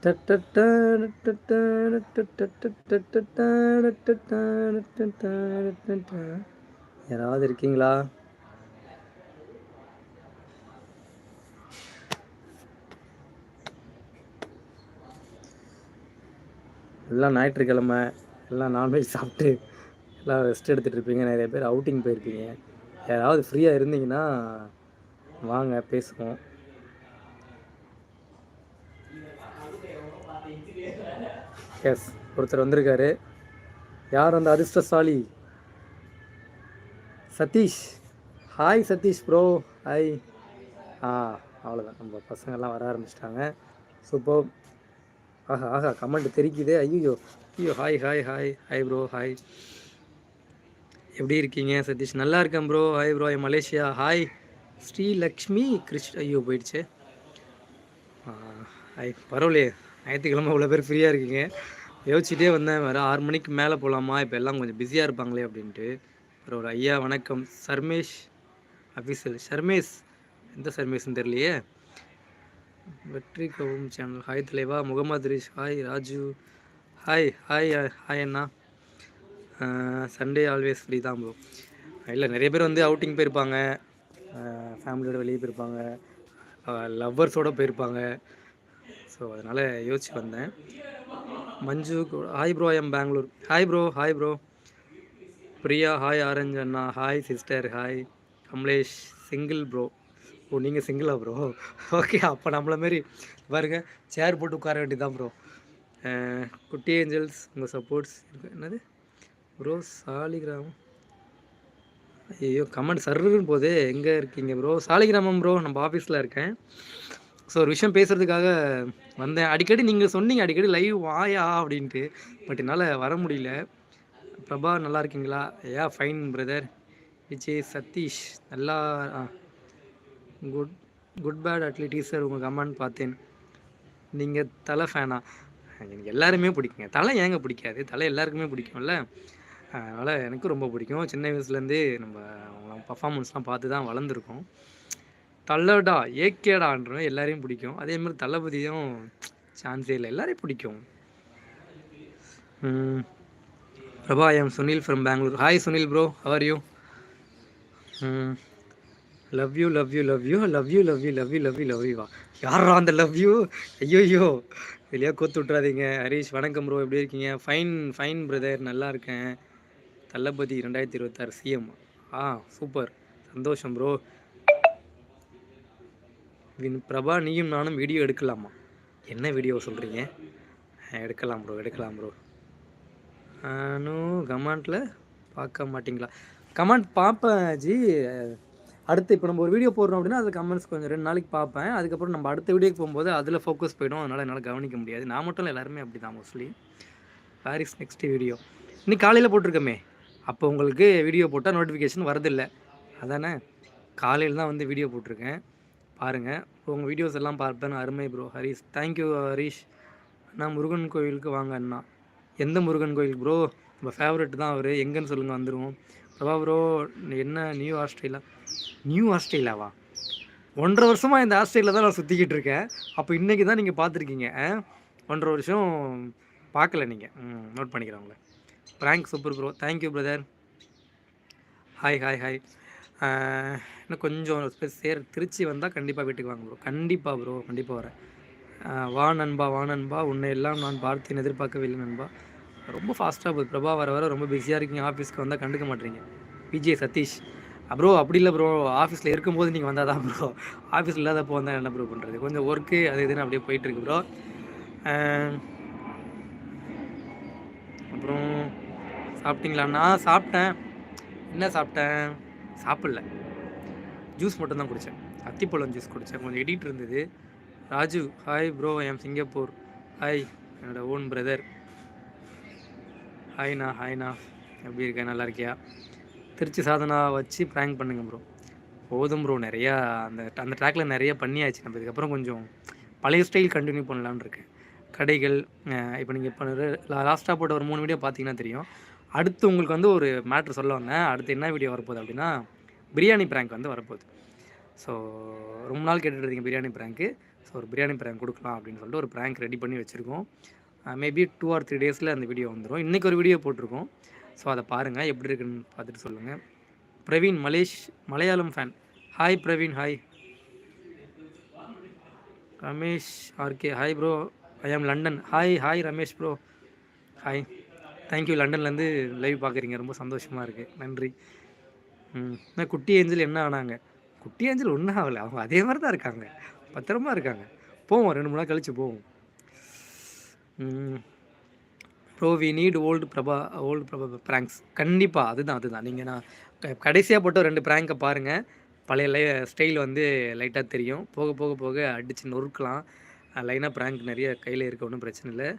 யாராவது இருக்கீங்களா? எல்லாம் ஞாயிற்றுக்கிழமை எல்லாம் நான்வெஜ் சாப்பிட்டு எல்லாம் ரெஸ்ட் எடுத்துகிட்டு இருப்பீங்க. நிறைய பேர் அவுட்டிங் போயிருப்பீங்க. யாராவது ஃப்ரீயாக இருந்தீங்கன்னா வாங்க பேசுவோம். எஸ் ஒருத்தர் வந்திருக்காரு. யார் அந்த அதிர்ஷ்டசாலி? Satish. Hi Satish bro hi ஆ அவ்வளோதான் நம்ம பசங்கள்லாம் வர ஆரம்பிச்சிட்டாங்க. சூப்பர் ஆஹா ஆஹா கமெண்ட் தெரிக்குதே. ஐயோ ஐயோ hi hi hi hi bro hi எப்படி இருக்கீங்க சதீஷ்? நல்லா இருக்கேன் bro hi bro Malaysia. Hi Sreelakshmi Krishna ஐயோ போயிடுச்சு. ஹாய் பரவாயில்லையே. ஞாயிற்றுக்கிழமை இவ்வளோ பேர் ஃப்ரீயாக இருக்கீங்க. யோசிச்சுட்டே வந்தேன் வேறு ஆறு மணிக்கு மேலே போகலாமா இப்போ எல்லாம் கொஞ்சம் பிஸியாக இருப்பாங்களே அப்படின்ட்டு. அப்புறம் ஒரு ஐயா வணக்கம். சர்மேஷ் அஃபீஸியல் சர்மேஷ் எந்த சர்மேஷ்னு தெரியலையே? வெற்றி கவும் சேனல் ஹாய் தலைவா. Mohammed ரிஷ் hi Raju. Hi hi hi அண்ணா. சண்டே ஆல்வேஸ் ஃப்ரீ தான் ப்ரோ இல்லை நிறைய பேர் வந்து அவுட்டிங் போயிருப்பாங்க. ஃபேமிலியோட வெளியே போயிருப்பாங்க. லவ்வர்ஸோடு போயிருப்பாங்க. ஸோ அதனால் யோசிச்சு வந்தேன். Manju hi bro I'm Bangalore hi bro hi bro Priya hi orange Anna hi sister hi Kamlesh single bro oh நீங்கள் சிங்கிளா ப்ரோ ஓகே அப்போ நம்மள மாரி பாருங்க சேர் போட்டு உட்கார வேண்டியதான் ப்ரோ குட்டி ஏஞ்சல்ஸ் உங்கள் சப்போர்ட்ஸ் இருக்கு என்னது? ப்ரோ சாலிகிராமம். ஐயோ கமெண்ட் சர்வருன்னு போதே எங்கே இருக்கீங்க ப்ரோ சாலிகிராமம் ப்ரோ நம்ம ஆஃபீஸில் இருக்கேன். ஸோ ஒரு விஷயம் பேசுகிறதுக்காக வந்தேன். அடிக்கடி நீங்கள் சொன்னீங்க அடிக்கடி லைவ் வாயா அப்படின்ட்டு. பட் என்னால் வர முடியல. பிரபா நல்லா இருக்கீங்களா? ஏ ஃபைன் பிரதர் விஜய் சதீஷ் நல்லா குட் குட் பேட் அட்லீட்டி சார் உங்கள் கமெண்ட் பார்த்தேன். நீங்கள் தலை ஃபேனா எனக்கு எல்லாருமே பிடிக்குங்க. தலை ஏங்க பிடிக்காது? தலை எல்லாருக்குமே பிடிக்கும்ல. அதனால் எனக்கும் ரொம்ப பிடிக்கும். சின்ன வயசுலேருந்தே நம்ம பர்ஃபாமன்ஸ்லாம் பார்த்து தான் வளர்ந்துருக்கோம். தள்ளடா ஏகேடான்ற எல்லாரையும் பிடிக்கும். அதே மாதிரி தளபதியும் சான்ஸே இல்லை. எல்லாரையும் பிடிக்கும். Prabha I'm Sunil from Bangalore hi Sunil bro how are you love you love you love you love you love you love you love you love you வா. யாரா அந்த லவ் யூ ஐயோ வெளியே கோத்து விட்றாதீங்க ஹரீஷ் வணக்கம் ப்ரோ எப்படி இருக்கீங்க? ஃபைன் ஃபைன் பிரதர் நல்லா இருக்கேன். தளபதி ரெண்டாயிரத்தி இருபத்தாறு சிஎம் ஆ சூப்பர் சந்தோஷம் ப்ரோ பிரபா நீயும் நானும் வீடியோ எடுக்கலாமா? என்ன வீடியோ சொல்கிறீங்க எடுக்கலாம் ப்ரோ எடுக்கலாம் ப்ரோ நானும் கமெண்ட்டில் பார்க்க மாட்டிங்களா? கமெண்ட் பார்ப்பேன் ஜி. அடுத்து இப்போ நம்ம ஒரு வீடியோ போடுறோம் அப்படின்னா அது கமெண்ட்ஸ் கொஞ்சம் ரெண்டு நாளைக்கு பார்ப்பேன். அதுக்கப்புறம் நம்ம அடுத்த வீடியோக்கு போகும்போது அதில் ஃபோக்கஸ் போயிடும். அதனால் என்னால் கவனிக்க முடியாது. நான் மட்டும் இல்லை எல்லாருமே அப்படி தான் மோஸ்ட்லி பாரிஸ் நெக்ஸ்ட் வீடியோ இன்னைக்கு காலையில் போட்டிருக்கோமே. அப்போ உங்களுக்கு வீடியோ போட்டால் நோட்டிஃபிகேஷன் வரதில்லை அதானே? காலையில் தான் வந்து வீடியோ போட்டிருக்கேன். பாருங்கள் உங்கள் வீடியோஸ் எல்லாம் பார்ப்பேன் அருமை bro Harish thank you Harish. அண்ணா முருகன் கோயிலுக்கு வாங்க அண்ணா. எந்த முருகன் கோயில் ப்ரோ நம்ம ஃபேவரெட் தான் அவர். எங்கன்னு சொல்லுங்கள் வந்துடுவோம் பிரபா ப்ரோ என்ன நியூ ஆஸ்திரேலியா நியூ ஆஸ்திரேலியாவா ஒன்றரை வருஷமாக இந்த ஆஸ்திரேலியா தான் நான் சுற்றிக்கிட்டு இருக்கேன். அப்போ இன்றைக்கி தான் நீங்கள் பார்த்துருக்கீங்க. ஒன்றரை வருஷம் பார்க்கல நீங்கள் நோட் பண்ணிக்கிறேன் உங்களை. Prank super bro thank you brother hi hi hi இன்னும் கொஞ்சம் சேர் திருச்சி வந்தால் கண்டிப்பாக வீட்டுக்கு வாங்க ப்ரோ கண்டிப்பாக ப்ரோ கண்டிப்பாக வரேன். வா நண்பா வா நண்பா. உன்னை எல்லாம் நான் பார்த்தேன் எதிர்பார்க்கவில்லை நண்பா. ரொம்ப ஃபாஸ்ட்டாக போகுது. பிரபா வர வர ரொம்ப பிஸியாக இருக்கீங்க. ஆஃபீஸ்க்கு வந்தால் கண்டுக்க மாட்டீங்க. விஜய் சதீஷ். ப்ரோ அப்படி இல்லை ப்ரோ ஆஃபீஸில் இருக்கும்போது நீங்கள் வந்தால் தான் ப்ரோ ஆஃபீஸில் இல்லாதப்போ வந்தால் என்ன ப்ரோ பண்ணுறது கொஞ்சம் ஒர்க்கு அது இதுன்னு அப்படியே போயிட்டுருக்கு ப்ரோ அப்புறம் சாப்பிட்டீங்களா? நான் சாப்பிட்டேன். என்ன சாப்பிட்டேன்? சாப்பிடல. ஜூஸ் மட்டும் தான் குடித்தேன் அத்திப்பழம் ஜூஸ் குடித்தேன் கொஞ்சம் எடிட் இருந்தது. Raju hi bro am Singapore hi என்னோடய ஓன் பிரதர் ஹாய்ண்ணா ஹாய்ண்ணா எப்படி இருக்கேன் நல்லா இருக்கியா? திருச்சி சாதனா வச்சு ப்ராங்க் பண்ணுங்க ப்ரோ போதும் ப்ரோ நிறையா அந்த அந்த ட்ராக்கில் நிறைய பண்ணியாச்சு. நம்ம இதுக்கப்புறம் கொஞ்சம் பழைய ஸ்டைல் கண்டினியூ பண்ணலான்னு இருக்கேன். கடைகள் இப்போ நீங்கள் இப்போ லாஸ்ட்டாக போட்ட ஒரு மூணு வீடியோ பார்த்தீங்கன்னா தெரியும். அடுத்து உங்களுக்கு வந்து ஒரு மேட்ரு சொல்ல வந்தேன். அடுத்து என்ன வீடியோ வரப்போகுது அப்படின்னா பிரியாணி ப்ராங்க் வந்து வரப்போகுது. ஸோ ரொம்ப நாள் கேட்டுட்டு இருக்கீங்க பிரியாணி ப்ராங்க்கு ஸோ ஒரு பிரியாணி ப்ராங்க் கொடுக்கலாம் அப்படின்னு சொல்லிட்டு ஒரு ப்ராங்க் ரெடி பண்ணி வச்சுருக்கோம். மேபி டூ ஆர் த்ரீ டேஸில் அந்த வீடியோ வந்துடும் இன்றைக்கி ஒரு வீடியோ போட்டிருக்கோம். ஸோ அதை பாருங்கள் எப்படி இருக்குன்னு பார்த்துட்டு சொல்லுங்கள் Praveen Malesh Malayalam fan hi Praveen hi Ramesh RK hi bro I am London hi hi Ramesh bro hi thank you லண்டன்லேருந்து live பார்க்குறீங்க ரொம்ப சந்தோஷமாக இருக்குது நன்றி. ம். குட்டி ஏஞ்சல் என்ன ஆனாங்க? குட்டி ஏஞ்சல் ஒன்றும் ஆகலை. அவங்க அதே மாதிரி தான் இருக்காங்க. பத்திரமா இருக்காங்க. போவோம். ரெண்டு மூணு நாள் கழிச்சு போவோம். Bro we need old Prabha old Prabha pranks கண்டிப்பாக அதுதான் அதுதான். நீங்கள் நான் க- கடைசியாக போட்ட ரெண்டு ப்ராங்கை. பாருங்கள் பழைய லை ஸ்டைல் வந்து லைட்டாக தெரியும். போக போக போக அடித்து நொறுக்கலாம். லைனாக ப்ராங்க் நிறைய கையில் இருக்க ஒன்றும் பிரச்சனை இல்லை.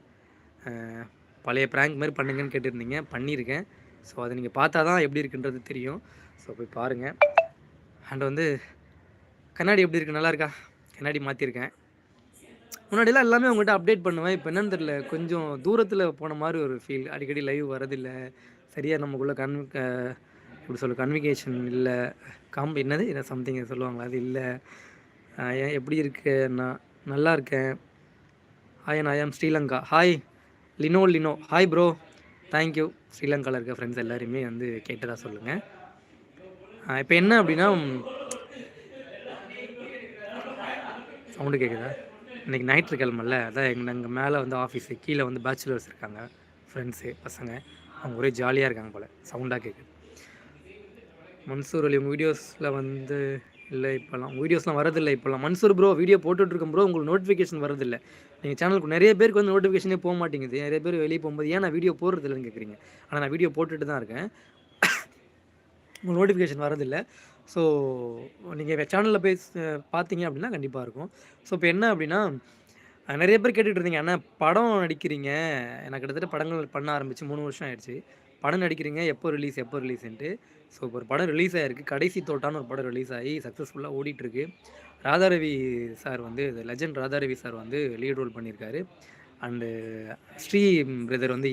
பழைய ப்ராங்க் மாதிரி பண்ணுங்கன்னு கேட்டிருந்தீங்க. பண்ணியிருக்கேன். ஸோ அதை நீங்கள் பார்த்தா தான் எப்படி இருக்குன்றது தெரியும். ஸோ போய் பாருங்கள் அண்ட் வந்து கண்ணாடி எப்படி இருக்கு? நல்லா இருக்கா? கண்ணாடி மாற்றிருக்கேன் முன்னாடிலாம் எல்லாமே உங்கள்கிட்ட அப்டேட் பண்ணுவேன். இப்போ என்னன்னு தெரியல. கொஞ்சம் தூரத்தில் போன மாதிரி ஒரு ஃபீல் அடிக்கடி லைவ் வரதில்லை சரியாக நமக்குள்ள கன் இப்படி எப்படி சொல்ல கன்விகேஷன் இல்லை. காம்பு என்னது? என்ன சம்திங் சொல்லுவாங்களா? அது இல்லை. ஏன் எப்படி இருக்கு? நான் நல்லா இருக்கேன். ஹாய் நான் I'm Sri Lanka hi Lino Lino hi bro thank you ஸ்ரீலங்காவில் இருக்க ஃப்ரெண்ட்ஸ் எல்லாருமே வந்து கேட்டதாக சொல்லுங்கள் இப்போ என்ன அப்படின்னா சவுண்டு கேட்குதா இன்றைக்கி ஞாயிற்றுக்கிழமல்ல அதான் எங்கள் எங்கள் மேலே வந்து ஆஃபீஸு கீழே வந்து பேச்சுலர்ஸ் இருக்காங்க ஃப்ரெண்ட்ஸு பசங்க அவங்க ஒரே ஜாலியாக இருக்காங்க போல் சவுண்டாக கேட்குது மன்சூர் அலி உங்கள் வீடியோஸில் வந்து இல்லை இப்போல்லாம் வீடியோஸ்லாம் வரதில்லை இப்போல்லாம். மன்சூர் ப்ரோ வீடியோ போட்டுட்ருக்கோம் ப்ரோ உங்களுக்கு நோட்டிஃபிகேஷன் வரதில்லை. நீங்கள் சேனலுக்கு நிறைய பேருக்கு வந்து நோட்டிஃபிகேஷனே போக மாட்டேங்குது. நிறைய பேர் வெளியே போகும்போது ஏன் நான் வீடியோ போடுறதில்லன்னு கேட்குறீங்க ஆனால் நான் வீடியோ போட்டுட்டு தான் இருக்கேன். உங்களுக்கு நோட்டிஃபிகேஷன் வரதில்லை ஸோ நீங்கள் சேனலில் போய் பார்த்தீங்க அப்படின்னா கண்டிப்பாக இருக்கும். ஸோ இப்போ என்ன அப்படின்னா நிறைய பேர் கேட்டுகிட்டு இருந்தீங்க அண்ணா படம் நடிக்கிறீங்க. எனக்கு கிட்டத்தட்ட படங்கள் பண்ண ஆரம்பித்து மூணு வருஷம் ஆயிடுச்சு. படம் நடிக்கிறீங்க எப்போ ரிலீஸ் எப்போ ரிலீஸ்ன்ட்டு ஸோ இப்போ ஒரு படம் ரிலீஸ் ஆகிருக்கு கடைசி தோட்டான்னு ஒரு படம் ரிலீஸ் ஆகி சக்ஸஸ்ஃபுல்லாக ஓடிட்டுருக்கு. ராதாரவி சார் வந்து லெஜண்ட் ராதாரவி சார் வந்து லீட் ரோல் பண்ணியிருக்காரு. அண்டு ஸ்ரீ பிரதர் வந்து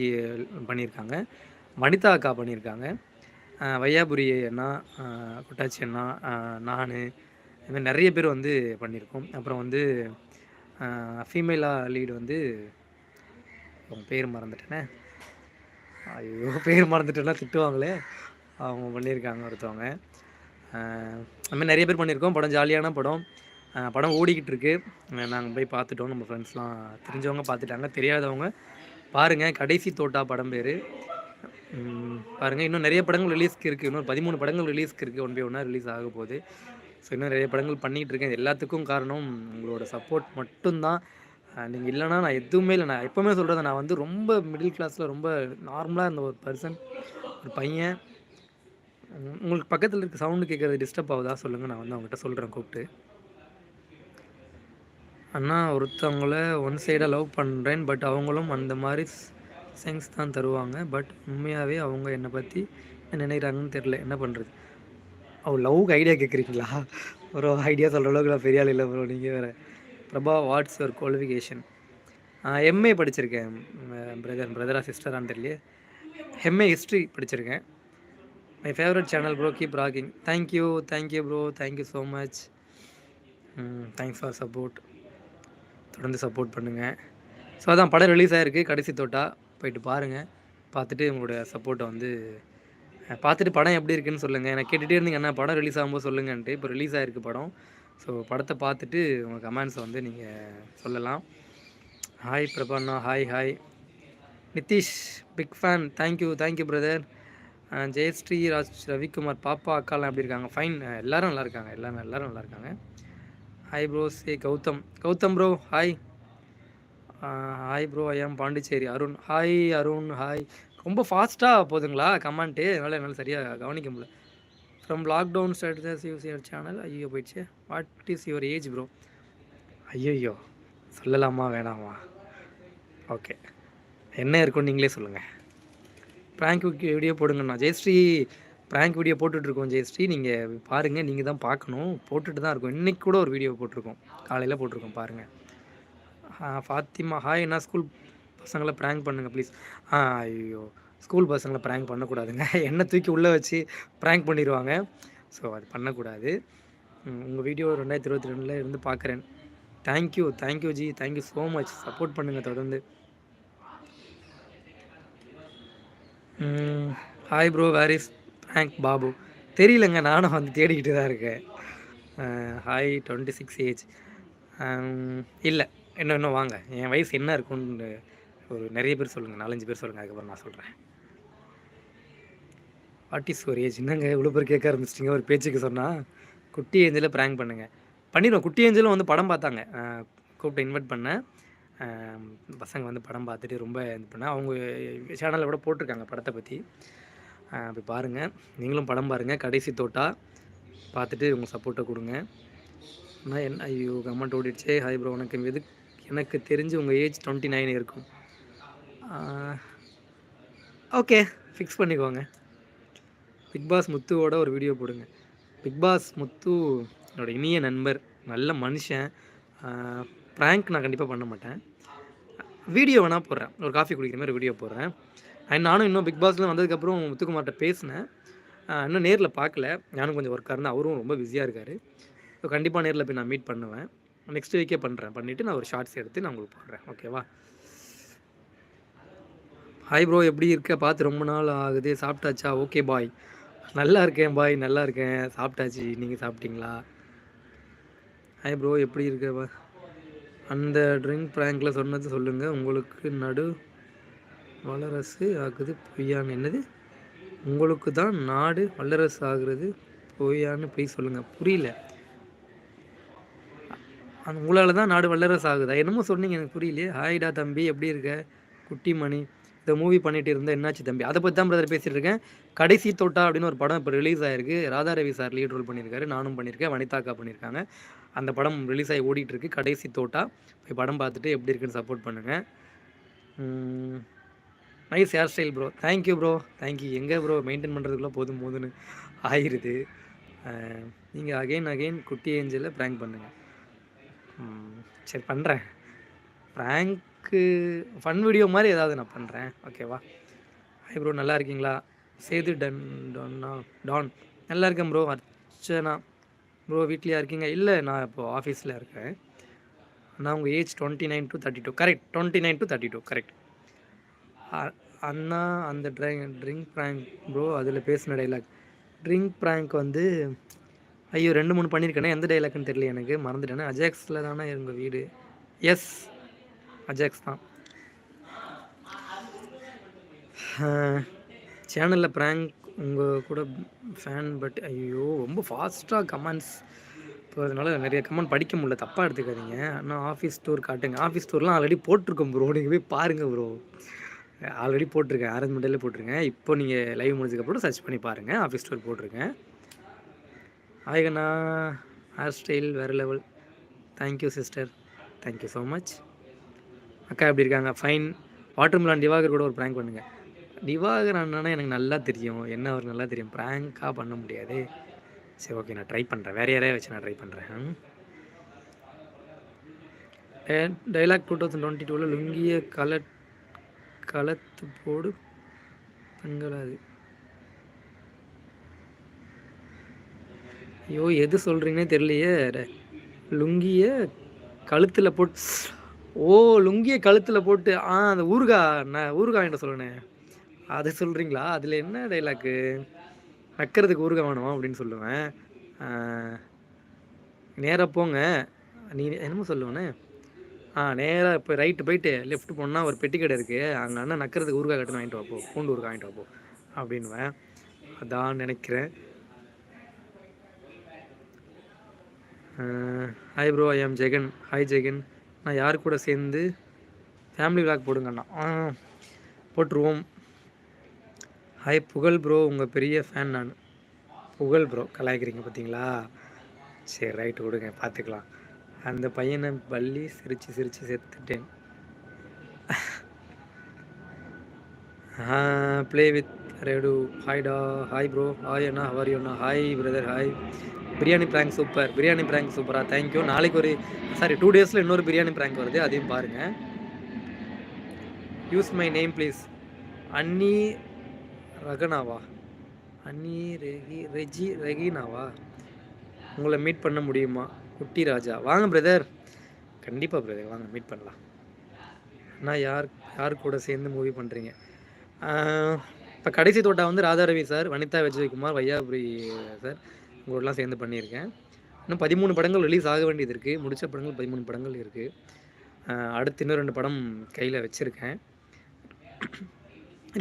பண்ணியிருக்காங்க. வனிதா அக்கா பண்ணியிருக்காங்க. வையாபுரி அண்ணா கொட்டாச்சி குட்டாச்சி அண்ணா நான் இதுமாதிரி நிறைய பேர் வந்து பண்ணியிருக்கோம். அப்புறம் வந்து ஃபீமேலாக லீடு வந்து அவங்க பேர் மறந்துட்டேனே. ஐயோ பேர் மறந்துட்டேன்னா திட்டுவாங்களே. அவங்க பண்ணியிருக்காங்க ஒருத்தவங்க. அதுமாதிரி நிறைய பேர் பண்ணியிருக்கோம். படம் ஜாலியான படம். படம் ஓடிக்கிட்டு இருக்கு. நாங்கள் போய் பார்த்துட்டோம். நம்ம ஃப்ரெண்ட்ஸ்லாம் தெரிஞ்சவங்க பார்த்துட்டாங்க. தெரியாதவங்க பாருங்கள் கடைசி தோட்டா படம் பேர். பாருங்கள் இன்னும் நிறைய படங்கள் ரிலீஸ்க்கு இருக்குது இன்னும் பதிமூணு படங்கள் ரிலீஸ்க்கு இருக்குது ஒன் பை ஒன்னாக ரிலீஸ் ஆக போகுது. ஸோ இன்னும் நிறைய படங்கள் பண்ணிகிட்டு இருக்கேன். இது எல்லாத்துக்கும் காரணம் உங்களோட சப்போர்ட் மட்டும்தான். நீங்கள் இல்லைன்னா நான் எதுவுமே இல்லை. நான் எப்போவுமே சொல்கிறத நான் வந்து ரொம்ப மிடில் கிளாஸில் ரொம்ப நார்மலாக இருந்த ஒரு பர்சன் ஒரு பையன். உங்களுக்கு பக்கத்தில் இருக்க சவுண்டு கேட்குறது டிஸ்டர்ப் ஆகுதா? சொல்லுங்கள் நான் வந்து அவங்ககிட்ட சொல்கிறேன் கூப்பிட்டு. அண்ணா ஒருத்தவங்கள ஒன் சைடாக லவ் பண்ணுறேன் பட் அவங்களும் அந்த மாதிரி சென்ஸ் தான் தருவாங்க. பட் உண்மையாகவே அவங்க என்னை பற்றி என்ன நினைக்கிறாங்கன்னு தெரில என்ன பண்ணுறது அவள் லவ்க்கு ஐடியா கேட்குறீங்களா ஒரு ஐடியா சொல்கிற அளவுக்கு நான் பெரிய ஆள் இல்லை ப்ரோ நீங்கள் வேறு. பிரபா வாட்ஸ் ஒரு குவாலிஃபிகேஷன் எம்ஏ படிச்சிருக்கேன். பிரதர் பிரதரா சிஸ்டரான்னு தெரியல எம்ஏ ஹிஸ்ட்ரி படிச்சிருக்கேன். My favourite channel bro keep rocking thank you thank you bro thank you so much thanks for support தொடர்ந்து சப்போர்ட் பண்ணுங்கள் ஸோ அதான் படம் ரிலீஸ் ஆகிருக்கு கடைசி தொட்டா போயிட்டு பாருங்கள் பார்த்துட்டு உங்களோட சப்போர்ட்டை வந்து பார்த்துட்டு படம் எப்படி இருக்குன்னு சொல்லுங்கள் எனக்கு கேட்டுகிட்டே இருந்தீங்க. என்ன படம் ரிலீஸ் ஆகும்போது சொல்லுங்கன்ட்டு இப்போ ரிலீஸ் ஆகிருக்கு படம். ஸோ படத்தை பார்த்துட்டு உங்கள் கமெண்ட்ஸை வந்து நீங்கள் சொல்லலாம். Hi பிரபண்ணா hi hi Nitish big fan thank you thank you brother Jayashree Raj Ravikumar பாப்பா அக்காலாம் எப்படி இருக்காங்க? ஃபைன் எல்லோரும் நல்லா இருக்காங்க. எல்லாரும் எல்லாரும் நல்லா இருக்காங்க. Hi bro say Gautham. Gautham bro hi hi bro I am Pondicherry Arun. Hi Arun hi ரொம்ப ஃபாஸ்ட்டாக போதுங்களா கமெண்ட்டு அதனால் என்னால் சரியாக கவனிக்க முடியல. From lockdown status use your channel ஐயோ போயிடுச்சு. What is your age bro ஐயோ சொல்லலாமா வேணாமா? ஓகே என்ன இருக்குன்னு நீங்களே சொல்லுங்கள் ப்ராங்க் வீடியோ போடுங்கண்ணா. ஜெயஸ்ரீ ப்ராங்க் வீடியோ போட்டுட்ருக்கோம் ஜெயஸ்ரீ. நீங்கள் பாருங்கள் நீங்கள் தான் பார்க்கணும். போட்டுட்டு தான் இருக்கோம். இன்றைக்கி கூட ஒரு வீடியோ போட்டிருக்கோம். காலையில் போட்டிருக்கோம் பாருங்கள் ஃபாத்திமா ஹாய் என்ன ஸ்கூல் பசங்களை ப்ராங்க் பண்ணுங்கள் ப்ளீஸ் ஆ ஐயோ. ஸ்கூல் பசங்களை ப்ராங்க் பண்ணக்கூடாதுங்க. என்ன தூக்கி உள்ளே வச்சு ப்ராங்க் பண்ணிடுவாங்க. ஸோ அது பண்ணக்கூடாது. உங்கள் வீடியோ ரெண்டாயிரத்தி இருபத்தி ரெண்டில் இருந்து பார்க்குறேன் thank you thank you ji thank you so much support பண்ணுங்கள் தொடர்ந்து. Hi bro where is Frank Babu தெரியலங்க. நானும் வந்து தேடிக்கிட்டு தான் இருக்கேன். ஹாய் டுவெண்ட்டி சிக்ஸ் ஏஜ் இல்லை. இன்னும் இன்னும் வாங்க. என் வயசு என்ன இருக்கும்னு ஒரு நிறைய பேர் சொல்லுங்கள் நாலஞ்சு பேர் சொல்லுங்கள் அதுக்கப்புறம் நான் சொல்கிறேன் வாட் இஸ் ஒரு ஏஜ் என்னங்க இவ்வளோ பேர் கேட்க ஆரம்பிச்சிட்டிங்க? ஒரு பேச்சுக்கு சொன்னால் குட்டி ஏஞ்சலில் ப்ராங்க் பண்ணுங்கள் பண்ணிடுவோம். குட்டி ஏஞ்சலும் வந்து படம் பார்த்தாங்க. கூப்பிட்டு இன்வைட் பண்ணேன். பசங்க வந்து படம் பார்த்துட்டு ரொம்ப இது பண்ண அவங்க சேனலில் கூட போட்டிருக்காங்க படத்தை பற்றி அப்படி பாருங்கள் நீங்களும் படம் பாருங்கள் கடைசி தோட்டா பார்த்துட்டு உங்கள் சப்போர்ட்டை கொடுங்க. ஆனால் என்ன ஐயோ கமெண்ட் ஓடிடுச்சே. ஹாய் ப்ரோ உனக்கு எதுக்கு எனக்கு தெரிஞ்சு உங்கள் ஏஜ் டுவெண்ட்டி நைன் இருக்கும் ஓகே ஃபிக்ஸ் பண்ணிக்கோங்க. பிக் பாஸ் முத்துவோட ஒரு வீடியோ போடுங்க. பிக் பாஸ் முத்து என்னோட இனிய நண்பர் நல்ல மனுஷன். ப்ராங்க் நான் கண்டிப்பாக பண்ண மாட்டேன். வீடியோ வேணால் போடுறேன். ஒரு காஃபி குடிக்கிற மாதிரி வீடியோ போடுறேன். அண்ட் நானும் இன்னும் பிக் பாஸில் வந்ததுக்கப்புறம் முத்துக்குமார்கிட்ட பேசினேன். இன்னும் நேரில் பார்க்கல. நானும் கொஞ்சம் ஒர்க்காக இருந்தேன் அவரும் ரொம்ப பிஸியாக இருக்கார். ஸோ கண்டிப்பாக நேரில் போய் நான் மீட் பண்ணுவேன். நெக்ஸ்ட் வீக்கே பண்ணுறேன் பண்ணிவிட்டு நான் ஒரு ஷார்ட்ஸ் எடுத்து நான் உங்களுக்கு போடுறேன். ஓகேவா ஹாய் ப்ரோ எப்படி இருக்க? பார்த்து ரொம்ப நாள் ஆகுது. சாப்பிட்டாச்சா? ஓகே பாய் நல்லா இருக்கேன் பாய் நல்லா இருக்கேன். சாப்பிட்டாச்சு. நீங்கள் சாப்பிட்டீங்களா? ஹாய் ப்ரோ எப்படி இருக்க? அந்த ட்ரிங்க் ப்ராங்கில் சொன்னது சொல்லுங்கள் உங்களுக்கு நடு வல்லரசு ஆகுது பொய்யான்னு. என்னது? உங்களுக்கு தான் நாடு வல்லரசு ஆகுறது பொய்யான்னு போய் சொல்லுங்கள் புரியல. அந்த உங்களால் தான் நாடு வல்லரசு ஆகுதா? என்னமோ சொன்னீங்க எனக்கு புரியலையே. ஹாய்டா தம்பி எப்படி இருக்க? குட்டி மணி. இந்த மூவி பண்ணிட்டு இருந்தா என்னாச்சு தம்பி? அதை பற்றி தான் பிரதர் பேசிட்டு இருக்கேன். கடைசி தோட்டா அப்படின்னு ஒரு படம் இப்போ ரிலீஸ் ஆயிருக்கு. Radha Ravi sir lead role பண்ணியிருக்காரு நானும் பண்ணியிருக்கேன் வனிதாக்கா பண்ணியிருக்காங்க. அந்த படம் ரிலீஸ் ஆகி ஓடிட்டு இருக்கு. கடைசி தோட்டா போய் படம் பார்த்துட்டு எப்படி இருக்குன்னு சப்போர்ட் பண்ணுங்கள் nice hair style bro thank you bro thank you எங்கே ப்ரோ மெயின்டைன் பண்ணுறதுக்குள்ளே போதும் போதுன்னு ஆயிடுது நீங்கள் அகைன் அகைன் குட்டி ஏஞ்சலில் ப்ராங்க் பண்ணுங்கள் சரி பண்ணுறேன் ப்ராங்க்கு ஃபன் வீடியோ மாதிரி ஏதாவது நான் பண்ணுறேன் ஓகேவா ஹாய் ப்ரோ நல்லா இருக்கீங்களா? சேது டன் டொன்னா டான். நல்லா இருக்கேன் ப்ரோ அர்ச்சனா. ப்ரோ வீட்லேயா இருக்கீங்க? இல்லை நான் இப்போது ஆஃபீஸில் இருக்கேன். நான் உங்கள் age twenty nine to thirty two correct twenty nine to thirty two correct அண்ணா அந்த ட்ரை ட்ரிங்க் ப்ராங்க் ப்ரோ அதில் பேசின டைலாக் ட்ரிங்க் ப்ராங்க் வந்து ஐயோ ரெண்டு மூணு பண்ணியிருக்கேனே எந்த டைலாக்னு தெரியல எனக்கு. மறந்துட்டேனே. அஜாக்ஸில் தானே எங்கள் வீடு. எஸ் அஜாக்ஸ் தான். சேனலில் ப்ராங்க் உங்கள் கூட ஃபேன் பட் ஐயோ ரொம்ப ஃபாஸ்ட்டாக கமெண்ட்ஸ் போகிறதுனால நிறைய கமெண்ட் படிக்க முடியல. தப்பாக எடுத்துக்காதீங்க. ஆனால் ஆஃபீஸ் டூர் காட்டுங்க. ஆஃபீஸ் டூர்லாம் ஆல்ரெடி போட்டிருக்கோம் ப்ரோ நீங்கள் போய் பாருங்கள் ப்ரோ ஆல்ரெடி போட்டிருக்கேன். ஆரஞ்சு போட்டிருக்கேன். இப்போ நீங்கள் லைவ் முடிஞ்சதுக்கப்புறம் சர்ச் பண்ணி பாருங்கள் ஆஃபீஸ் டூர் போட்டிருக்கேன். ஆயகண்ணா ஹேர் ஸ்டைல் வேறு level thank you sister thank you so much அக்கா எப்படி இருக்காங்க? ஃபைன் வாட்டர் மிலான் டிவாகர் கூட ஒரு ப்ராங்க் பண்ணுங்கள் டிவாகர் அண்ணனா எனக்கு நல்லா தெரியும். என்ன அவர் நல்லா தெரியும்? ப்ராங்காக பண்ண முடியாது. சரி ஓகே நான் ட்ரை பண்ணுறேன் வேறு யாரையா வச்சு நான் ட்ரை பண்ணுறேன் டைலாக் டூ தௌசண்ட் டுவெண்ட்டி டூவில் லுங்கிய கல கலத்து போடு பெண்களாது ஐயோ எது சொல்கிறீங்கன்னே தெரியலையே. ட- லுங்கிய கழுத்தில் போட்டு ஓ லுங்கிய கழுத்தில் போட்டு ஆ அந்த ஊறுகாய் நான் ஊறுகாய் வாங்கிட்டு சொல்லுனே. அது சொல்கிறீங்களா அதில் என்ன டைலாக்கு வைக்கிறதுக்கு ஊறுகாய் வேணும் அப்படின்னு சொல்லுவேன். நேராக போங்க. நீ என்னமோ சொல்லுவேனே. ஆ நேராக இப்போ ரைட்டு போயிட்டு லெஃப்ட் போனால் ஒரு பெட்டி கடை இருக்குது அங்கே அண்ணன் நக்கிறதுக்கு ஊறுகாய் கட்டுன்னு வாங்கிட்டு வாப்போ பூண்டு ஊறுகாய் வாங்கிட்டு வாப்போ அப்படின்னுவேன். அதான் நினைக்கிறேன். ஹாய் ப்ரோ ஐ ஆம் ஜெகன் ஹாய் ஜெகன் நான் யார் கூட சேர்ந்து ஃபேமிலி விளாக் போடுங்கண்ணா ஆ போட்டுருவோம். ஹாய் புகழ் ப்ரோ உங்கள் பெரிய ஃபேன் நான். புகழ் ப்ரோ கலாய்க்கிறீங்க பார்த்தீங்களா சரி ரைட்டு கொடுங்க பார்த்துக்கலாம் அந்த பையனை பள்ளி சிரித்து சிரித்து செத்துட்டேன். ப்ளே வித் ரெடு ஹாய்டா ஹாய் ப்ரோ ஹாய் அண்ணா. ஹவர் அண்ணா? Hi brother hi biryani prank super biryani prank சூப்பராக தேங்க்யூ நாளைக்கு ஒரு சாரி டூ டேஸில் இன்னொரு பிரியாணி ப்ராங்க் வருது அதையும் பாருங்கள் யூஸ் மை நேம் ப்ளீஸ் அன்னி ரகனாவா? அன்னி ரெகி ரெஜி ரெகினாவா? உங்களை மீட் பண்ண முடியுமா? குட்டி ராஜா. வாங்க பிரதர் கண்டிப்பாக பிரதர் வாங்க மீட் பண்ணலாம். அண்ணா யார் யார் கூட சேர்ந்து மூவி பண்ணுறீங்க இப்போ கடைசி தோட்டா வந்து ராதாரவி சார் வனிதா விஜயகுமார் வையாபுரி சார் உங்களோடலாம் சேர்ந்து பண்ணியிருக்கேன். இன்னும் பதிமூணு படங்கள் ரிலீஸ் ஆக வேண்டியது இருக்குது முடித்த படங்கள் பதிமூணு படங்கள் இருக்குது அடுத்து இன்னும் ரெண்டு படம் கையில் வச்சுருக்கேன்.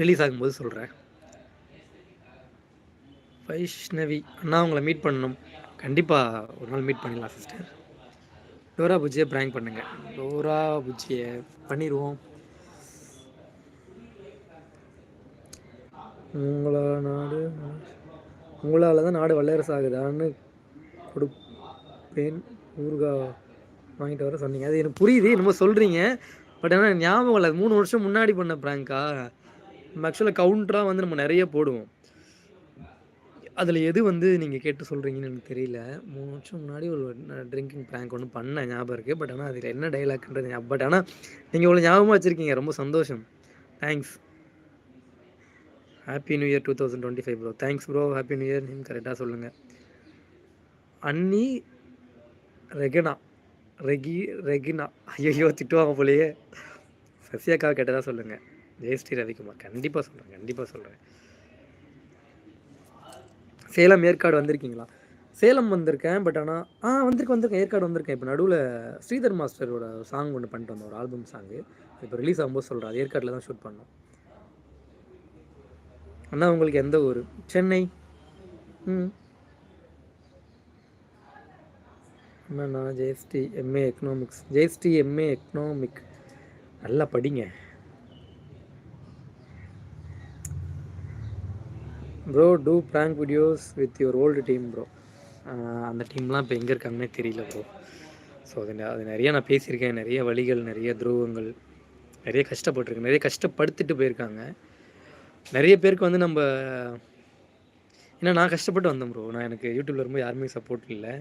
ரிலீஸ் ஆகும்போது சொல்கிறேன் வைஷ்ணவி அண்ணா உங்களை மீட் பண்ணணும். கண்டிப்பாக ஒரு நாள் மீட் பண்ணிடலாம் சிஸ்டர் டோரா புஜ்ஜியை ப்ராங்க் பண்ணுங்கள் டோரா புஜ்ஜியை பண்ணிடுவோம் உங்களால் நாடு உங்களால் தான் நாடு வல்லரசு ஆகுதான்னு கொடுப்பேன். ஊர்கா வாங்கிட்டு வர சொன்னீங்க. அது எனக்கு புரியுது என்னமோ சொல்கிறீங்க பட் ஆனால் ஞாபகம் இல்லை. மூணு வருஷம் முன்னாடி பண்ண ப்ராங்க்கா நம்ம ஆக்சுவலாக கவுண்டராக வந்து நம்ம நிறைய போடுவோம். அதில் எது வந்து நீங்கள் கேட்டு சொல்கிறீங்கன்னு எனக்கு தெரியல. மூணு வருஷம் முன்னாடி ஒரு ட்ரிங்கிங் ப்ராங்க் ஒன்று பண்ணேன் ஞாபகம் இருக்குது பட் ஆனால் அதில் என்ன டைலாக்ன்றது பட் ஆனால் நீங்கள் இவ்வளோ ஞாபகமாக வச்சுருக்கீங்க. ரொம்ப சந்தோஷம். Thanks happy new year two thousand twenty five bro thanks bro happy new year நீங்கள் கரெக்டாக சொல்லுங்கள் அன்னி ரெகனா. ரெகி ரெகினா. ஐயோ திட்டுவாங்க போலயே. சசியாக்காவை கேட்டதாக சொல்லுங்கள் ஜெயஸ்ரீ ரவிக்குமார். கண்டிப்பாக சொல்கிறேன் கண்டிப்பாக சொல்கிறேன் சேலம் ஏற்காடு வந்திருக்கீங்களா? சேலம் வந்திருக்கேன் பட் ஆனால் ஆ வந்திருக்கேன் வந்திருக்கேன். ஏற்காடு வந்திருக்கேன். இப்போ நடுவில் ஸ்ரீதர் மாஸ்டரோட சாங் ஒன்று பண்ணிட்டு வந்தோம் ஒரு ஆல்பம் சாங்கு இப்போ ரிலீஸ் ஆகும்போது சொல்கிறேன் அது ஏற்காட்டில் தான் ஷூட் பண்ணோம். அண்ணா உங்களுக்கு எந்த ஊர்? சென்னை. ம். அண்ணா Jayasti MA economics Jayasti MA economic நல்லா படிங்க. Bro do prank videos with your old team bro அந்த டீம்லாம் இப்போ எங்கே இருக்காங்கன்னே தெரியல ப்ரோ ஸோ அது அது நிறைய நான் பேசியிருக்கேன். நிறைய வழிகள் நிறைய துருவங்கள் நிறைய கஷ்டப்பட்டிருக்கேன் நிறைய கஷ்டப்படுத்திட்டு போயிருக்காங்க. நிறைய பேருக்கு வந்து நம்ம ஏன்னா நான் கஷ்டப்பட்டு வந்தேன் ப்ரோ நான் எனக்கு யூடியூப்ல ரொம்ப யாருமே சப்போர்ட் இல்லை.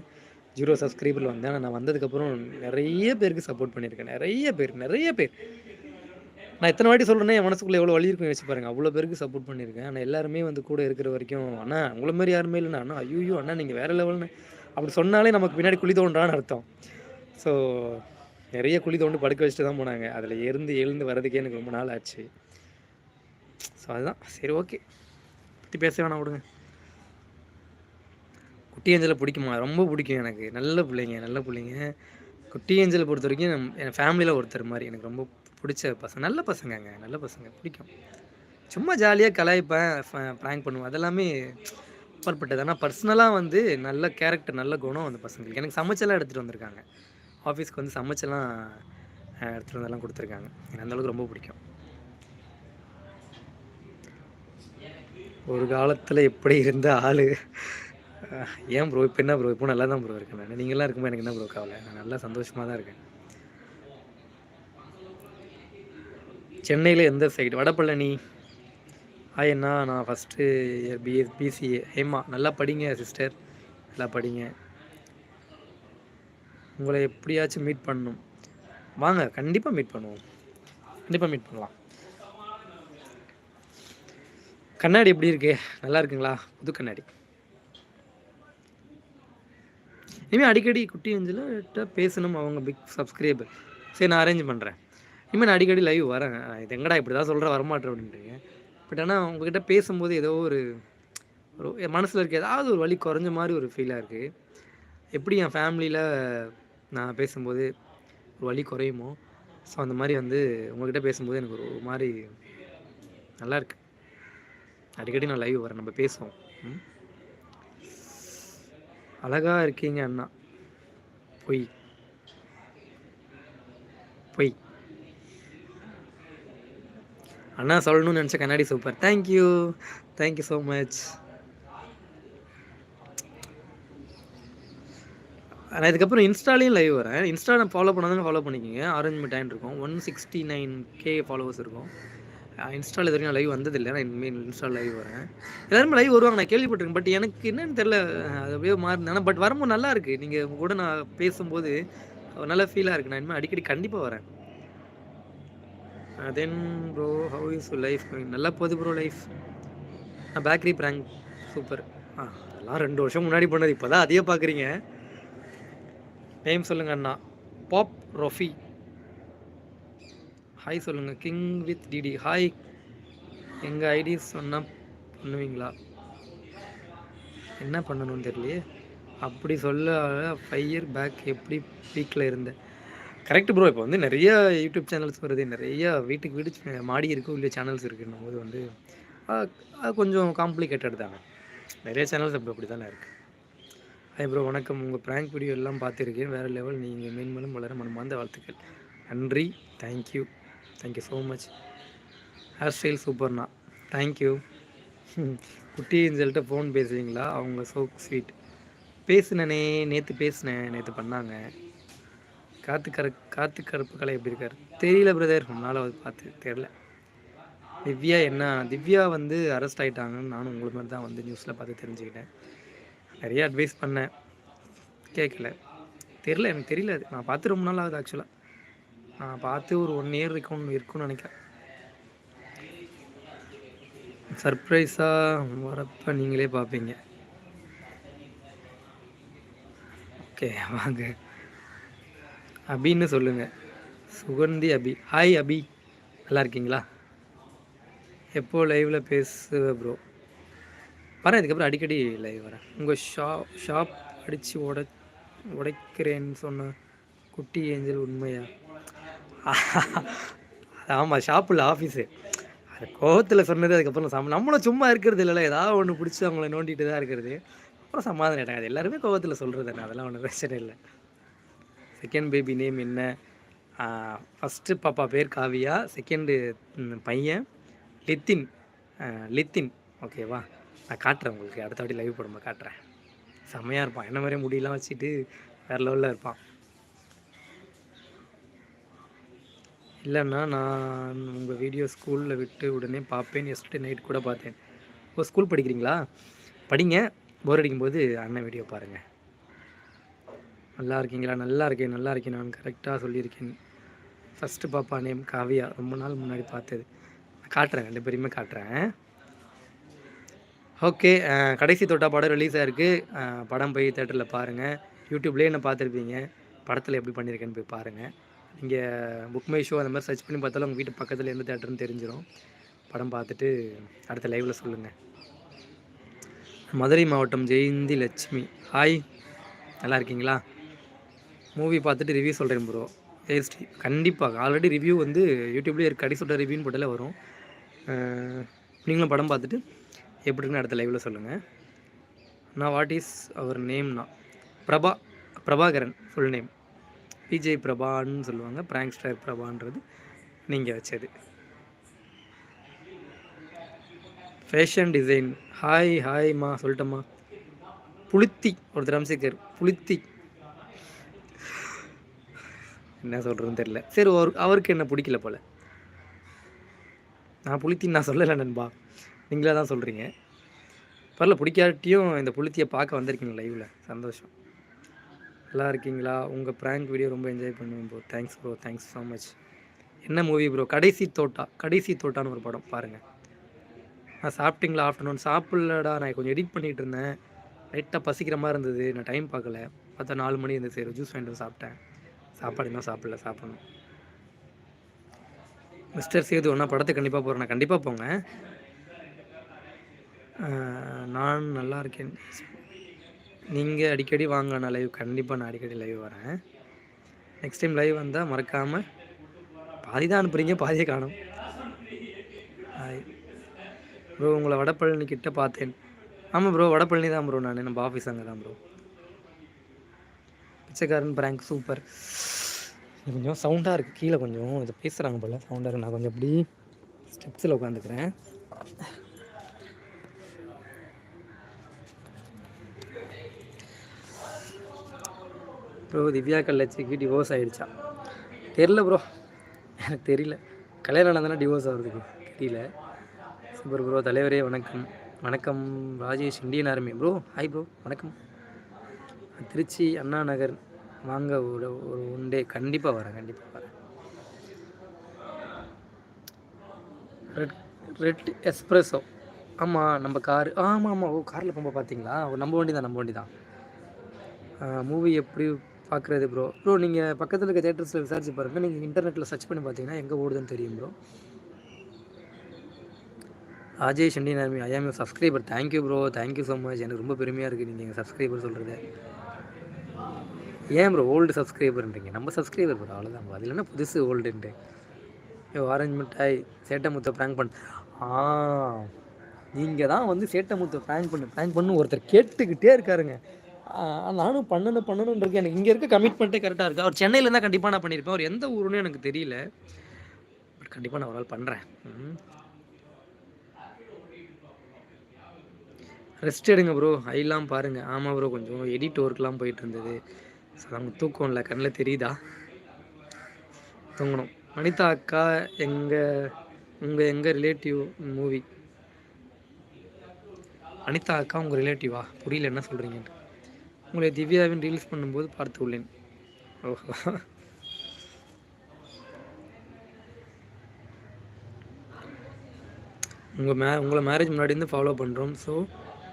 ஜீரோ சப்ஸ்கிரைபரில் வந்தேன். ஆனால் நான் வந்ததுக்கப்புறம் நிறைய பேருக்கு சப்போர்ட் பண்ணியிருக்கேன். நிறைய பேர் நிறைய பேர். நான் எத்தனை வாட்டி சொல்கிறேன்னா என் மனசுக்குள்ளே எவ்வளோ வழி இருக்கும் யோசிச்சு பாருங்க. அவ்வளோ பேருக்கு சப்போர்ட் பண்ணியிருக்கேன். ஆனால் எல்லாருமே வந்து கூட இருக்கிற வரைக்கும் அண்ணா உங்களை மாதிரி யாருமே இல்லைண்ணா. அண்ணா ஐயோ அண்ணா நீங்கள் வேறு லெவல்னு அப்படி சொன்னாலே நமக்கு பின்னாடி குழி தோன்றான்னு அர்த்தம். ஸோ நிறைய குழி தோண்டு படுக்க வச்சுட்டு தான் போனாங்க. அதில் இருந்து எழுந்து வர்றதுக்கே எனக்கு ரொம்ப நாள் ஆச்சு. ஸோ அதுதான். சரி ஓகே பற்றி பேச வேணாம் விடுங்க. குட்டி ஏஞ்சலை பிடிக்குமா? ரொம்ப பிடிக்கும் எனக்கு. நல்ல பிள்ளைங்க நல்ல பிள்ளைங்க. குட்டி ஏஞ்சலை பொறுத்த வரைக்கும் என் ஃபேமிலியில் ஒருத்தர் மாதிரி எனக்கு ரொம்ப பிடிச்ச பசங்க நல்ல பசங்கங்க நல்ல பசங்க பிடிக்கும். சும்மா ஜாலியாக கலாய்ப்பேன் ப்ராங்க் பண்ணுவேன். அதெல்லாமே அப்பாற்பட்டது ஆனால் பர்சனலாக வந்து நல்ல கேரக்டர் நல்ல குணம் அந்த பசங்களுக்கு. எனக்கு சமைச்செல்லாம் எடுத்துகிட்டு வந்திருக்காங்க. ஆஃபீஸ்க்கு வந்து சமைச்செல்லாம் எடுத்துகிட்டு வந்தெல்லாம் கொடுத்துருக்காங்க. எனக்கு அந்தளவுக்கு ரொம்ப பிடிக்கும். ஒரு காலத்தில் எப்படி இருந்த ஆள். ஏன் ப்ரோ இப்போ என்ன ப்ரோ இப்போ நல்லா தான் ப்ரோ இருக்கேன் நான். நீங்களாம் இருக்கும்போது எனக்கு என்ன ப்ரோ கவலை? நான் நல்லா சந்தோஷமாக தான் இருக்கேன். சென்னையில் எந்த சைடு வடபழனி. ஆயண்ணா நான் ஃபஸ்ட்டு பிஎஸ் பிசிஏ ஏம்மா நல்லா படிங்க சிஸ்டர் நல்லா படிங்க. உங்களை எப்படியாச்சும் மீட் பண்ணணும். வாங்க கண்டிப்பாக மீட் பண்ணுவோம். கண்டிப்பாக மீட் பண்ணலாம். கண்ணாடி எப்படி இருக்கு? நல்லா இருக்குங்களா? புது கண்ணாடி. இனிமேல் அடிக்கடி குட்டி அஞ்சில் பேசணும் அவங்க பிக் சப்ஸ்கிரைபர் சரி நான் அரேஞ்ச் பண்ணுறேன் இனிமேல் நான் அடிக்கடி லைவ் வரேன். இது எங்கடா இப்படி தான் சொல்கிற வரமாட்டேன் அப்படின்றீங்க பட் ஆனால் உங்ககிட்ட பேசும்போது ஏதோ ஒரு ஒரு என் மனசில் இருக்க ஏதாவது ஒரு வழி குறைஞ்ச மாதிரி ஒரு ஃபீலாக இருக்குது எப்படி என் ஃபேமிலியில் நான் பேசும்போது ஒரு வழி குறையுமோ? ஸோ அந்த மாதிரி வந்து உங்கள்கிட்ட பேசும்போது எனக்கு ஒரு மாதிரி நல்லாயிருக்கு அடிக்கடி நான் லைவ் வரேன் நம்ம பேசுவோம். அழகாக அழகா இருக்கீங்க அண்ணா. பொய். பொய். அண்ணா சொல்லணும்னு நினச்ச கண்ணாடி super thank you thank you so much நான் இதுக்கப்புறம் இன்ஸ்டாலையும் லைவ் வரேன் இன்ஸ்டா நான் ஃபாலோ பண்ணாதாங்க ஃபாலோ பண்ணிக்கோங்க. ஆரஞ்சு மிட்டாயின் இருக்கும். One sixty nine K followers இருக்கும். இன்ஸ்டாவில் இது வரைக்கும் லைவ் வந்ததில்லை. நான் இனிமேல் இன்ஸ்டால் லைவ் வரேன். எல்லாருமே லைவ் வருவாங்க. நான் கேள்விப்பட்டிருக்கேன். பட் எனக்கு என்னன்னு தெரில அது அப்படியே மாறினேன் ஆனால் பட் வரும்போது நல்லா இருக்கு. நீங்கள் உங்க கூட நான் பேசும்போது நல்ல ஃபீலாக இருக்கு. நான் இனிமேல் அடிக்கடி கண்டிப்பாக வரேன். Then bro how is life நல்லா போகுது ப்ரோ லைஃப் நான் பேக்கரி ப்ராங்க் சூப்பர் ஆ அதெல்லாம் ரெண்டு வருஷம் முன்னாடி பண்ணது. இப்போ தான் அதையே பார்க்குறீங்க நேம் சொல்லுங்க அண்ணா. பாப் ரொஃபி ஹாய் சொல்லுங்கள் கிங் வித் டிடி ஹாய் எங்கள் ஐடி சொன்னால் பண்ணுவீங்களா? என்ன பண்ணணும்னு தெரியலையே. அப்படி சொல்ல ஃபைவ் இயர் பேக் எப்படி பீக்கில் இருந்தேன் கரெக்ட் ப்ரோ இப்போ வந்து நிறைய யூடியூப் சேனல்ஸ் வருது. நிறைய வீட்டுக்கு வீடு மாடி இருக்கும் இல்லை சேனல்ஸ் இருக்குன்னும் போது வந்து அது கொஞ்சம் காம்ப்ளிகேட்டட் தானே. நிறைய சேனல்ஸ் அப்படி அப்படி தானே இருக்குது ஹாய் ப்ரோ வணக்கம். உங்கள் ப்ராங்க் வீடியோ எல்லாம் பார்த்துருக்கேன். வேறு லெவல் நீங்கள் மேன்மேலும் வளர மனமார்ந்த வாழ்த்துக்கள். நன்றி. Thank you thank you so much hair style சூப்பர்ண்ணா தேங்க்யூ குட்டின்னு சொல்லிட்டு ஃபோன் பேசுவீங்களா அவங்க ஸோ ஸ்வீட் பேசுனனே நேற்று பேசினேன் நேற்று பண்ணாங்க. காத்து கரு காற்று கருப்பு கலை எப்படி இருக்கார்? தெரியல பிரதர் உன்னால் நாள் பார்த்து தெரில திவ்யா என்ன திவ்யா வந்து அரெஸ்ட் ஆகிட்டாங்கன்னு நானும் உங்களை மாதிரி தான் வந்து நியூஸில் பார்த்து தெரிஞ்சுக்கிட்டேன். நிறைய அட்வைஸ் பண்ணேன். கேட்கல. தெரில எனக்கு தெரியல. அது நான் பார்த்து ரொம்ப நாள் ஆகுது ஆக்சுவலாக நான் பார்த்து ஒரு ஒன் இயர் இருக்கும் இருக்கும்னு நினைக்கிறேன். சர்ப்ரைஸாக வரப்ப நீங்களே பார்ப்பீங்க. ஓகே வாங்க. அபின்னு சொல்லுங்கள் சுகந்தி அபி. ஹாய் அபி. நல்லா இருக்கீங்களா? எப்போ லைவில் பேசுவ ப்ரோ வரேன் இதுக்கப்புறம் அடிக்கடி லைவ் வரேன். உங்கள் ஷா ஷாப் அடித்து உட உடைக்கிறேன்னு சொன்ன குட்டி ஏஞ்சல் உண்மையா? ஆமாம் ஷாப்பில் ஆஃபீஸு அது கோபத்தில் சொன்னது அதுக்கப்புறம் சம நம்மளும் சும்மா இருக்கிறது இல்லைல்ல. ஏதாவது ஒன்று பிடிச்சி அவங்கள நோண்டிட்டு தான் இருக்கிறது. அப்புறம் சமாதானம் ஆகிட்டாங்க அது எல்லாருமே கோபத்தில் சொல்கிறது தானே. அதெல்லாம் ஒன்றும் பிரச்சனை இல்லை. செகண்ட் பேபி நேம் என்ன? ஃபஸ்ட்டு பாப்பா பேர் காவியா. செகண்டு பையன். லித்தின். லித்தின். ஓகேவா நான் காட்டுறேன் உங்களுக்கு. அடுத்த வாட்டி லைவ் போடும்போது காட்டுறேன். செம்மையாக இருப்பான். என்ன மாதிரியே முடியெல்லாம் வச்சுட்டு வேறு லெவலில் இருப்பான். இல்லைண்ணா நான் உங்கள் வீடியோ ஸ்கூலில் விட்டு உடனே பார்ப்பேன். எஸ்டே நைட் கூட பார்த்தேன். ஓ ஸ்கூல் படிக்கிறீங்களா? படிங்க. போர் அடிக்கும்போது அண்ணன் வீடியோ பாருங்கள் நல்லா இருக்கீங்களா? நல்லா இருக்கேன் நல்லா இருக்கேன். நான் கரெக்டாக சொல்லியிருக்கேன். ஃபஸ்ட்டு பாப்பா நேம் காவியா. ரொம்ப நாள் முன்னாடி பார்த்தது. காட்டுறேன் ரெண்டு பேரையுமே காட்டுறேன். ஓகே கடைசி தொட்டா படம் ரிலீஸ் ஆகிருக்கு படம் போய் தேட்டரில் பாருங்கள் யூடியூப்லேயே என்ன பார்த்துருப்பீங்க? படத்தில் எப்படி பண்ணியிருக்கேன்னு போய் பாருங்கள் நீங்கள் புக் மை ஷோ அந்த மாதிரி சர்ச் பண்ணி பார்த்தாலும் உங்கள் வீட்டு பக்கத்தில் எந்த தேட்டர்னு தெரிஞ்சிடும் படம் பார்த்துட்டு அடுத்த லைவில் சொல்லுங்கள் மதுரை மாவட்டம் ஜெயந்தி லட்சுமி. ஹாய் நல்லா இருக்கீங்களா? மூவி பார்த்துட்டு ரிவ்யூ சொல்கிறேன் ப்ரோ ஏஸ்டி கண்டிப்பாக ஆல்ரெடி ரிவ்யூ வந்து யூடியூப்லேயே இருக்குது அடி சொல்கிற ரிவ்யூன்னு போட்டாலே வரும். நீங்களும் படம் பார்த்துட்டு எப்படின்னு அடுத்த லைவில் சொல்லுங்கள் நான் வாட் இஸ் அவர் நேம்னா பிரபா பிரபாகரன் ஃபுல் நேம் விஜய் பிரபான்னு சொல்லுவாங்க. பிராங்க்ஸ்டர் பிரபான்றது நீங்கள் வச்சது. ஃபேஷன் டிசைன் ஹாய் ஹாய்மா சொல்லட்டம்மா. புளுத்தி. ஒரு திரம்சிக்கர் புளுத்தி. என்ன சொல்கிறதுன்னு தெரில சரி ஒரு அவருக்கு என்ன பிடிக்கல போல். நான் புளுத்தின்னு நான் சொல்லலை நண்பா. நீங்களே தான் சொல்கிறீங்க பரவாயில்ல பிடிக்காட்டியும் இந்த புளுத்தியை பார்க்க வந்திருக்கீங்க லைவில் சந்தோஷம். நல்லா இருக்கீங்களா? உங்கள் ப்ராங்க் வீடியோ ரொம்ப என்ஜாய் பண்ணுவேன் bro thanks bro thanks so much என்ன மூவி ப்ரோ கடைசி தோட்டா. கடைசி தோட்டான்னு ஒரு படம். பாருங்கள் நான் சாப்பிட்டீங்களா? ஆஃப்டர்நூன் சாப்பிட்லடா. நான் கொஞ்சம் எடிட் பண்ணிகிட்டு இருந்தேன். லைட்டாக பசிக்கிற மாதிரி இருந்தது. நான் டைம் பார்க்கல. பார்த்தா நாலு மணி இருந்து சரி ஜூஸ் வாங்கிட்டு சாப்பிட்டேன். சாப்பாடு இன்னும் சாப்பிடல. சாப்பிடணும். மிஸ்டர் சேது ஒன்றா படத்துக்கு கண்டிப்பாக போகிறேன் நான் கண்டிப்பாக போங்க. நான் நல்லா இருக்கேன். நீங்கள் அடிக்கடி வாங்க நான் லைவ் கண்டிப்பாக நான் அடிக்கடி லைவ் வரேன். நெக்ஸ்ட் டைம் லைவ் வந்தால் மறக்காமல் பாதி தான் அனுப்புகிறீங்க பாதியே காணும். ப்ரோ உங்களை வடபழனி கிட்ட பார்த்தேன். ஆமாம் ப்ரோ வடபழனி தான் ப்ரோ நான். நம்ம ஆஃபீஸ் அங்கே தான் ப்ரோ பிச்சைக்காரன் பிராங்க் சூப்பர் கொஞ்சம் சவுண்டாக இருக்குது கீழே கொஞ்சம் இதை பேசுகிறாங்க போல். சவுண்டாக இருக்குது நான் கொஞ்சம் அப்படி ஸ்டெப்ஸில் உட்காந்துக்கிறேன். ப்ரோ திவ்யா கல்லச்சிக்கு டிவோர்ஸ் ஆகிடுச்சா தெரில ப்ரோ எனக்கு தெரியல. கல்யாணம் நடந்தானே டிவோர்ஸ் ஆகிறதுக்கு தெரியல. சூப்பர் ப்ரோ தலைவரே வணக்கம். வணக்கம் Rajesh Indian army. Bro hi bro வணக்கம். திருச்சி அண்ணா நகர். வாங்க ஒரு ஒரு ஒன் டே கண்டிப்பாக வரேன் கண்டிப்பாக வரேன். ரெட் ரெட் எஸ்ப்ரெஸோ ஆமாம் நம்ம கார் ஆமாம் ஆமாம் ஓ காரில் போகும்போது பார்த்தீங்களா? நம்ம வண்டி தான் நம்ம வண்டி தான். மூவி எப்படி பார்க்குறது ப்ரோ ப்ரோ நீங்கள் பக்கத்தில் இருக்க தேட்டர்ஸில் விசாரிச்சு பாருங்கள் நீங்கள் இன்டர்நெட்டில் சர்ச் பண்ணி பார்த்தீங்கன்னா எங்கே ஓடுதுன்னு தெரியும் bro Ajay Shandy army I am subscriber thank you bro thank you so much எனக்கு ரொம்ப பெருமையாக இருக்குது நீங்கள் எங்கள் சப்ஸ்கிரைபர் சொல்கிறது ஏன் ப்ரோ ஓல்டு சப்ஸ்கிரைபர்ன்றீங்க நம்ம சப்ஸ்கிரைபர் ப்ரோ அவ்வளோதான் ப்ரோ அதில் என்ன புதுசு ஓல்டுன்ட்டு ஐயோ ஆரஞ்சு மிட்டாய் சேட்டை முத்த ப்ராங்க் பண்ண ஆ. நீங்கள் தான் வந்து சேட்டை முத்த ப்ராங்க் பண்ணு ப்ராங்க் பண்ணு ஒருத்தர் கேட்டுக்கிட்டே இருக்காருங்க. நானும் பண்ணணும் பண்ணணும்னு எனக்கு இங்கே இருக்க கமிட்மெண்ட்டே கரெக்டாக இருக்குது அவர் சென்னையில் இருந்தால் கண்டிப்பாக நான் பண்ணியிருப்பேன் அவர் எந்த ஊருன்னு எனக்கு தெரியல. பட் கண்டிப்பாக நான் ஒரு நாள் பண்ணுறேன் ரெஸ்ட் எடுங்க ப்ரோ ஐலாம் பாருங்கள் ஆமாம் ப்ரோ கொஞ்சம் எடிட் ஒர்க்லாம் போயிட்டு இருந்தது. அவங்க தூக்கம் இல்லை. கண்ணில் தெரியுதா? தூங்கணும். வனிதா அக்கா எங்கள் உங்கள் எங்கள் ரிலேட்டிவ் மூவி அனிதா அக்கா உங்கள் ரிலேட்டிவா புரியல. என்ன சொல்கிறீங்கன்ட்டு உங்களை திவ்யாவின் ரீல்ஸ் பண்ணும்போது பார்த்து உள்ளேன். ஓஹோ. உங்கள் மே உங்களை மேரேஜ் முன்னாடி இருந்து ஃபாலோ பண்ணுறோம் ஸோ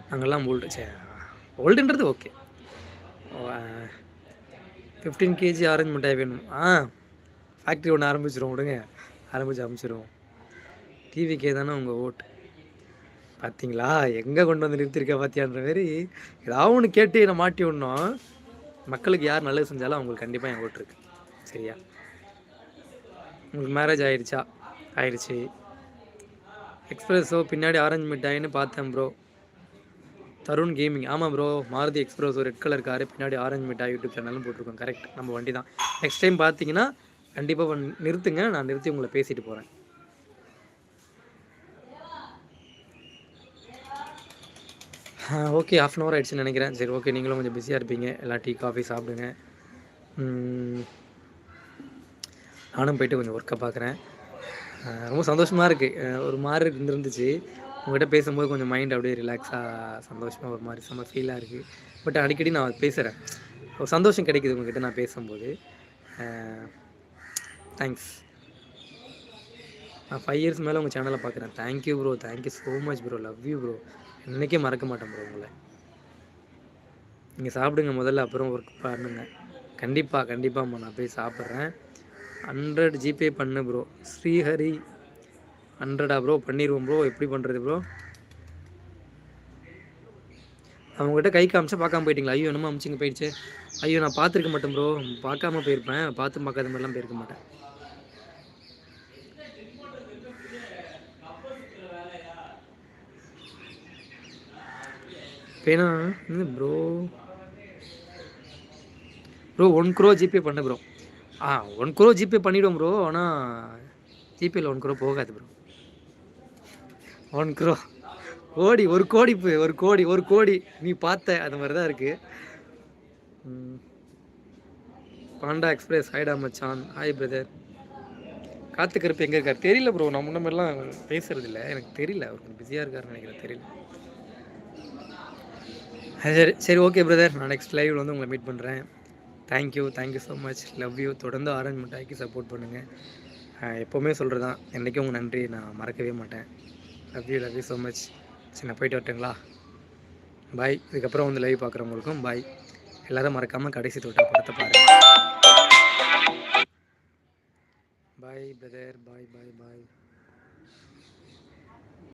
நாங்கள்லாம் ஓல்டு சே ஓல்டுன்றது ஓகே ஃபிஃப்டீன் கேஜி ஆரஞ்சு மிட்டாய் வேணும். ஆ ஃபேக்ட்ரி ஒன்று ஆரம்பிச்சிரும் விடுங்க. ஆரம்பிச்சு அமைச்சிருவோம். டிவிக்கே தானே உங்கள் ஓட்டு பார்த்தீங்களா எங்கே கொண்டு வந்து நிறுத்திருக்க பார்த்தியான்ற மாரி ஏதாவது ஒன்று கேட்டு என்னை மாட்டி விடணும். மக்களுக்கு யார் நல்லது செஞ்சாலும் அவங்களுக்கு கண்டிப்பாக என் ஓட்டு இருக்கு. சரியா? உங்களுக்கு மேரேஜ் ஆயிடுச்சா ஆயிடுச்சு எக்ஸ்பிரஸோ பின்னாடி ஆரஞ்சு மிட்டாயின்னு பார்த்தேன் ப்ரோ தருண் கேமிங் ஆமாம் bro Maruti express red colour car பின்னாடி ஆரஞ்சு மிட்டாய் யூடியூப் சேனலும் போட்டிருக்கோம். கரெக்ட் நம்ம வண்டி தான் நெக்ஸ்ட் டைம் பார்த்தீங்கன்னா கண்டிப்பாக நிறுத்துங்க. நான் நிறுத்தி உங்களை பேசிட்டு போகிறேன் ஓகே ஆஃப் அன் ஹவர் ஆகிடுச்சுன்னு நினைக்கிறேன். சரி ஓகே நீங்களும் கொஞ்சம் பிஸியாக இருப்பீங்க. எல்லாம் டீ காஃபி சாப்பிடுங்க. நானும் போயிட்டு கொஞ்சம் ஒர்க்கை பார்க்குறேன். ரொம்ப சந்தோஷமாக இருக்குது ஒரு மாதிரி இருந்துருந்துச்சு. உங்கள்கிட்ட பேசும்போது கொஞ்சம் மைண்ட் அப்படியே ரிலாக்ஸாக சந்தோஷமாக ஒரு மாதிரி செம்ம ஃபீலாக இருக்குது பட் அடிக்கடி நான் பேசுகிறேன் ஒரு சந்தோஷம் கிடைக்குது உங்ககிட்ட நான் பேசும்போது. தேங்க்ஸ் நான் ஃபைவ் இயர்ஸ் மேலே உங்கள் சேனலை பார்க்குறேன். Thank you bro thank you so much bro love you bro என்றைக்கே மறக்க மாட்டேன் ப்ரோ உங்களை. நீங்கள் சாப்பிடுங்க முதல்ல அப்புறம் ஒர்க் பண்ணுங்க. கண்டிப்பாக கண்டிப்பாக நான் போய் சாப்பிட்றேன். ஹண்ட்ரட் ஜிபே பண்ணு ப்ரோ ஸ்ரீஹரி ஹண்ட்ரடா ப்ரோ பண்ணிடுவோம் ப்ரோ எப்படி பண்ணுறது ப்ரோ அவங்ககிட்ட கை காமிச்சா பார்க்காம போயிட்டீங்களா? ஐயோ என்னமோ அமிச்சிங்க போயிடுச்சு. ஐயோ நான் பார்த்துருக்க மாட்டேன் ப்ரோ பார்க்காம போயிருப்பேன். பார்த்து பார்க்காத மாதிரிலாம் போயிருக்க மாட்டேன். பேனா? Bro bro one crore GPay பண்ண ப்ரோ ஆ ஒன் க்ரோ ஜிபே பண்ணிவிடுவோம் ப்ரோ ஆனால் ஜிபேயில் ஒன் க்ரோ போகாது ப்ரோ ஒன் க்ரோ கோடி ஒரு கோடி பு- ஒரு கோடி ஒரு கோடி. நீ பார்த்த அந்த மாதிரி தான் இருக்குது பாண்டா எக்ஸ்பிரஸ் ஹைடா மச்சான். ஹாய் பிரதர் காத்துக்கருப்பு எங்கே இருக்கார்? தெரியல ப்ரோ நான் முன்ன மாதிரிலாம் எனக்கு தெரியல. அவர் கொஞ்சம் பிஸியாக இருக்காருன்னு நினைக்கிறேன். தெரியல. சரி சரி ஓகே பிரதர் நான் நெக்ஸ்ட் லைவில் வந்து உங்களை மீட் பண்ணுறேன் thank you thank you so much love you தொடர்ந்து ஆரஞ்ச் மிட்டாய்க்கு சப்போர்ட் பண்ணுங்கள் எப்போவுமே சொல்கிறது தான் என்றைக்கும் உங்கள் நன்றி. நான் மறக்கவே மாட்டேன். Love you love you so much சரி நான் போயிட்டு வரட்டுங்களா? பாய் இதுக்கப்புறம் வந்து லைவ் பார்க்குறவங்களுக்கும் பாய் எல்லாரும் மறக்காமல் கடைசி தொட்ட படத்தை பாருங்கள் பாய் பிரதர் பாய் பாய் பாய்